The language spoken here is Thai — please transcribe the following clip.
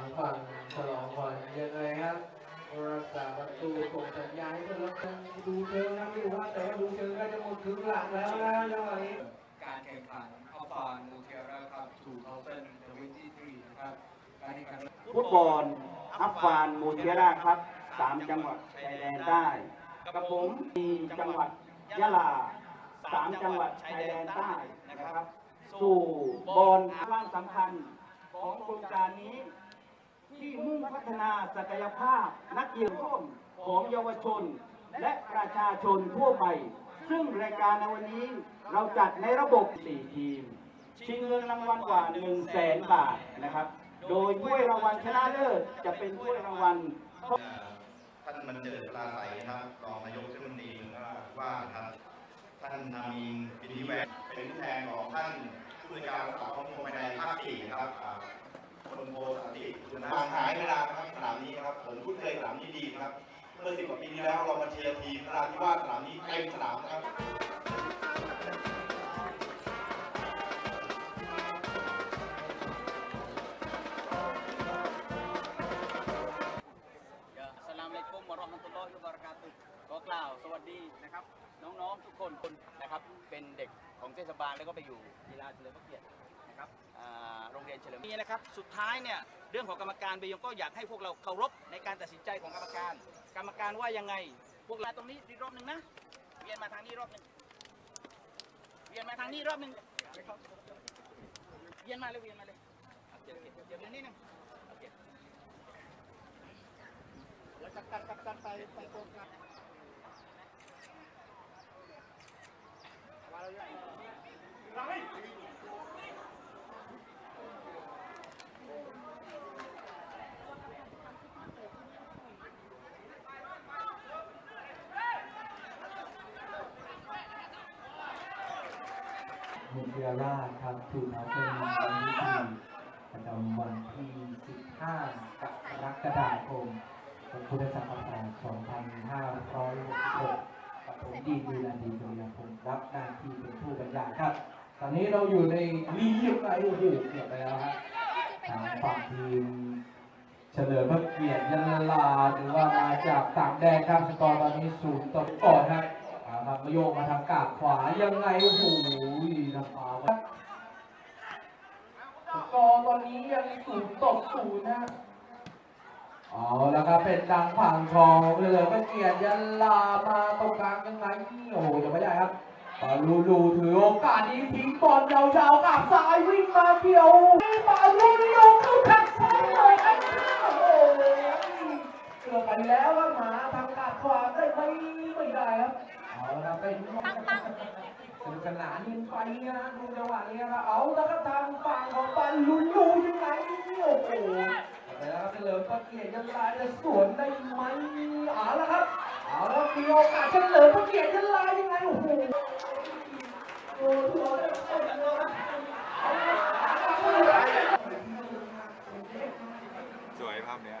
างฝั่งฉลองขวัญยังไงครับรักษาประตูส่งสัญญาณให้เพื่อนรับดูเชิงนะไม่รู้ว่าแต่ว่าดูเชิงก็จะหมดครึ่งหลังแล้วนะจังหวะนี้การแข่งขันอัลฟานมูเทราครับ2023นะครับการแข่งขันฟุตบอลอัฟฟานมูเทราครับสามจังหวัดชายแดนใต้กับผมมีจังหวัดยะลาสามจังหวัดชายแดนใต้นะครับ สู่บอลครั้งสำคัญของโครงการนี้ ที่มุ่งพัฒนาศักยภาพนักเยาวชนของเยาวชน และประชาชนทั่วไป ซึ่งรายการในวันนี้เราจัดในระบบ 4 ทีม ชิงเงินรางวัลกว่า 1 0 0 0 0แสนบาทนะครับ โดยถ้วยรางวัลชนะเลิศจะเป็นถ้วยรางวัลท่านบรรเจิดปราศัยนะครับรองนายกเทศมนตรีว่าครับท่านนามีนปินิแวร์เป็นผู้แทนของท่านผู้ในวยการรักษาความมั่นคงภายในภาคสี่ครับ คนโทสันติคุณห่างหายเวลานะครับสนามนี้นะครับ ผมคุ้นเคยสนามนี้ดีนะครับ เมื่อสิบกว่าปีที่แล้วเรามาเชียร์ทีมนราธิวาสสนามนี้เต็มสนามนะครับอัสสลามุอะลัยกุมวะเราะห์มะตุลลอฮิวะบะเราะกาตุฮ์ขอกล่าวสวัสดีนะครับ น้องๆทุกคนนะครับ เป็นเด็กของเทศบาลแล้วก็ไปอยู่กีฬาเฉลิมพระเกียรติ ครับโรงเรียนเฉลิมนี่นะครับสุดท้ายเนี่ยเรื่องของกรรมการเบยงก็อยากให้พวกเราเคารพในการตัดสินใจของกรรมการ กรรมการว่ายังไง พวกเราตรงนี้อีกรอบหนึ่งนะเวียนมาทางนี้รอบหนึ่งเวียนมาทางนี้รอบหนึ่งเวียนมาเลยเวียนมาเลยเคโอเคเดี๋ยวเดี๋ยวนี้หนึงแล้วกัปตันกัปตันไปไปโกงกันมาเราใหญ่ มุกยราครับถูกเอาเป็นวันที่สี่ประจำวันที่ 15 กรกฎาคมพุทธศักราช 2566กับผมดีดีนาดีดุลยพงศ์รับหน้าที่เป็นผู้บรรยายครับ ตอนนี้เราอยู่ในลีกยังไงโอ้โหเกือบไปแล้วครับทางฝั่งทีมเฉลิมพระเกียรติยะลาหรือว่ามาจากต่างแดนครับสกอร์ตอนนี้ศูนย์ต่อก่อนครับ เอาครับมาโยกมาทางกาบขวายังไงโอ้โหน้ำปลาครับกอตอนนี้ยังศูนย์ต่อศูนย์นะเอาแล้วครับเป็นดังผังทองเฉลิมพระเกียรติยะลามาตรงกลางยังไงโอ้โหยังไม่ได้ครับปาลูลูถือโอกาสนี้ทิ้งบอลยาวๆกับซ้ายวิ่งมาเกี่ยวปาลูลูเข้าทางซ้ายเลยครับ โอ้โหเกือบไปแล้วครับหมาทำการขวาได้ไหมไม่ได้ครับ เอาละครับเป็นสนุกสนานยิงไปนะดูจังหวะนี้ครับเอาแล้วก็ทางฝั่งของปันลุนลูยังไงโอ้โหไปแล้วครับเฉลิมพระเกียรติยังลายจะสวนได้ไหมเอาละครับเอาแล้วมีโอกาสเฉลิมพระเกียรติยังลายยังไงโอ้โหโอ้โหเอาละครับสวยภาพเนี้ย